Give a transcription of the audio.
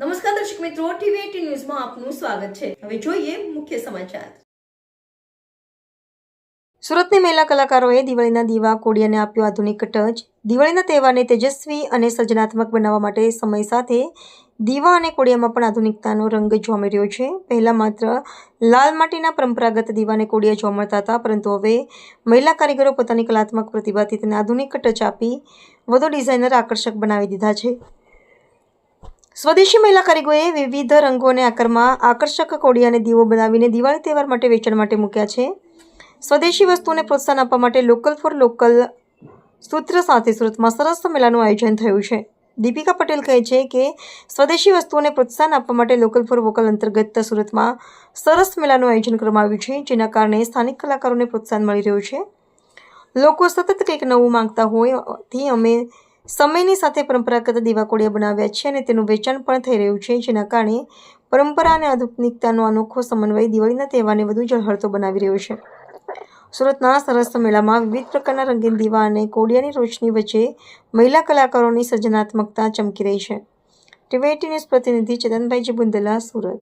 નમસ્કાર દર્શક મિત્રો, ટીવી ન્યૂઝમાં આપનું સ્વાગત છે. હવે જોઈએ મુખ્ય સમાચાર. સુરતની મહિલા કલાકારોએ દિવાળીના દીવા કોડિયાને આપ્યો આધુનિક ટચ. દિવાળીના તહેવારને તેજસ્વી અને સર્જનાત્મક બનાવવા માટે સમય સાથે દીવા અને કોડિયામાં પણ આધુનિકતાનો રંગ જોવા મળ્યો છે. પહેલાં માત્ર લાલ માટીના પરંપરાગત દીવા અને કોડિયા જોવા મળતા હતા, પરંતુ હવે મહિલા કારીગરો પોતાની કલાત્મક પ્રતિભાથી તેને આધુનિક ટચ આપી વધુ ડિઝાઇનર આકર્ષક બનાવી દીધા છે. સ્વદેશી મહિલા કારીગરોએ વિવિધ રંગો અને આકારમાં આકર્ષક કોડી અને દીવો બનાવીને દિવાળી તહેવાર માટે વેચાણ માટે મૂક્યા છે. સ્વદેશી વસ્તુઓને પ્રોત્સાહન આપવા માટે લોકલ ફોર લોકલ સૂત્ર સાથે સુરતમાં સરસ મેળાનું આયોજન થયું છે. દીપિકા પટેલ કહે છે કે, સ્વદેશી વસ્તુઓને પ્રોત્સાહન આપવા માટે લોકલ ફોર વોકલ અંતર્ગત સુરતમાં સરસ મેળાનું આયોજન કરવામાં આવ્યું છે, જેના કારણે સ્થાનિક કલાકારોને પ્રોત્સાહન મળી રહ્યું છે. લોકો સતત કંઈક નવું માંગતા હોયથી અમે સમયની સાથે પરંપરાગત દીવાકોડિયા બનાવ્યા છે અને તેનું વેચાણ પણ થઈ રહ્યું છે, જેના કારણે પરંપરા અને આધુનિકતાનો અનોખો સમન્વય દિવાળીના તહેવારને વધુ ઝળહળતો બનાવી રહ્યો છે. સુરતના સરસ મેળામાં વિવિધ પ્રકારના રંગીન દીવા અને કોડિયાની રોશની વચ્ચે મહિલા કલાકારોની સર્જનાત્મકતા ચમકી રહી છે. ટીવી ન્યૂઝ પ્રતિનિધિ ચેતનભાઈ બુંદલા, સુરત.